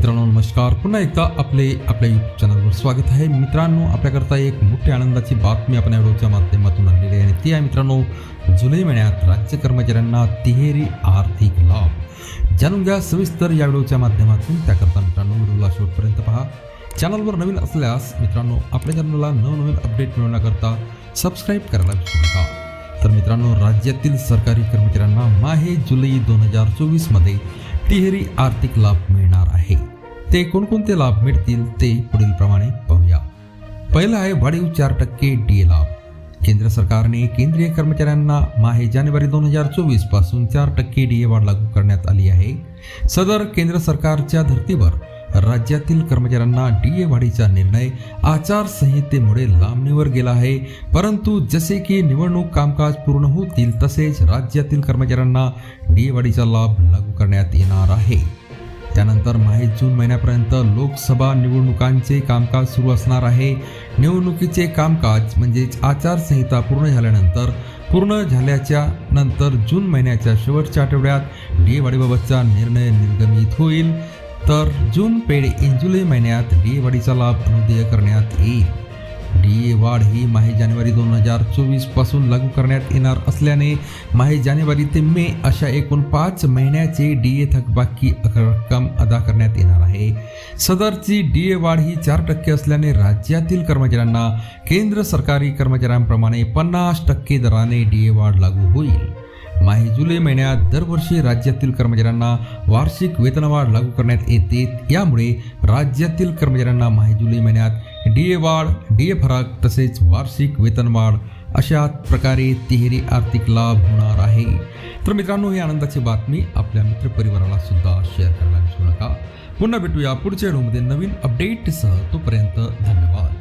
मित्रांनो नमस्कार. पुन्हा एकदा आपले आपल्या यूट्यूब चॅनलवर स्वागत आहे. मित्रांनो आपल्याकरता एक मोठी आनंदाची बातमी आपण या व्हिडिओच्या माध्यमातून आणलेली आहे. आणि ती आहे मित्रांनो जुलै महिन्यात राज्य कर्मचाऱ्यांना तिहेरी आर्थिक लाभ. जाणून घ्या सविस्तर या व्हिडिओच्या माध्यमातून. त्याकरता मित्रांनो व्हिडिओला शेवटपर्यंत पहा. चॅनलवर नवीन असल्यास मित्रांनो आपल्या चॅनलला नवनवीन अपडेट मिळवण्याकरता सबस्क्राईब करायला विसरू नका. तर मित्रांनो राज्यातील सरकारी कर्मचाऱ्यांना माहे जुलै दोन हजार चोवीसमध्ये तिहेरी आर्थिक लाभ मिळणार आहे. ते कोणकोणते लाभ मिळतील ते पुढील प्रमाणे पाहूया. पहिला आहे वाढीव चार टक्के डी लाभ. केंद्र सरकारने केंद्रीय कर्मचाऱ्यांना माहे जानेवारी दोन हजार चोवीसपासून चार टक्के डी ए वाढ लागू करण्यात आली आहे. सदर केंद्र सरकारच्या धर्तीवर राज्यातील कर्मचाऱ्यांना डी ए वाढीचा निर्णय आचारसंहितेमुळे लांबणीवर गेला आहे. परंतु जसे की निवडणूक कामकाज पूर्ण होतील तसेच राज्यातील कर्मचाऱ्यांना डी ए वाढीचा लाभ लागू करण्यात येणार आहे. त्यानंतर माहे जून महिन्यापर्यंत लोकसभा निवडणुकांचे कामकाज सुरू असणार आहे. निवडणुकीचे कामकाज म्हणजेच आचारसंहिता पूर्ण झाल्यानंतर पूर्ण झाल्याच्यानंतर जून महिन्याच्या शेवटच्या आठवड्यात डी ए वाढीबाबतचा निर्णय निर्गमित होईल. तर जून पेड इन जुलै महिन्यात डी वाढीचा लाभ अनुदेय करण्यात येईल. वाढ ही माहे जानेवारी दोन हजार चोवीसपासून लागू करण्यात येणार असल्याने माहे जानेवारी ते मे अशा एकूण पाच महिन्याचे डी ए थकबाकी रक्कम अदा करण्यात येणार आहे. सदरची डी ए वाढ ही चार टक्के असल्याने राज्यातील कर्मचाऱ्यांना केंद्र सरकारी कर्मचाऱ्यांप्रमाणे पन्नास टक्के दराने डी ए वाढ लागू होईल. माहे जुलै महिन्यात दरवर्षी राज्यातील कर्मचाऱ्यांना वार्षिक वेतनवाढ लागू करण्यात येते. यामुळे राज्यातील कर्मचाऱ्यांना माहे जुलै महिन्यात डी ए वाढ डी ए फरक तसेच वार्षिक वेतनवाढ अशा प्रकारे तिहेरी आर्थिक लाभ होणार आहे. तर मित्रांनो ही आनंदाची बातमी आपल्या मित्रपरिवाराला सुद्धा शेअर करायला विसरू नका. पुन्हा भेटूया पुढच्या व्हिडिओमध्ये नवीन अपडेटसह तोपर्यंत धन्यवाद.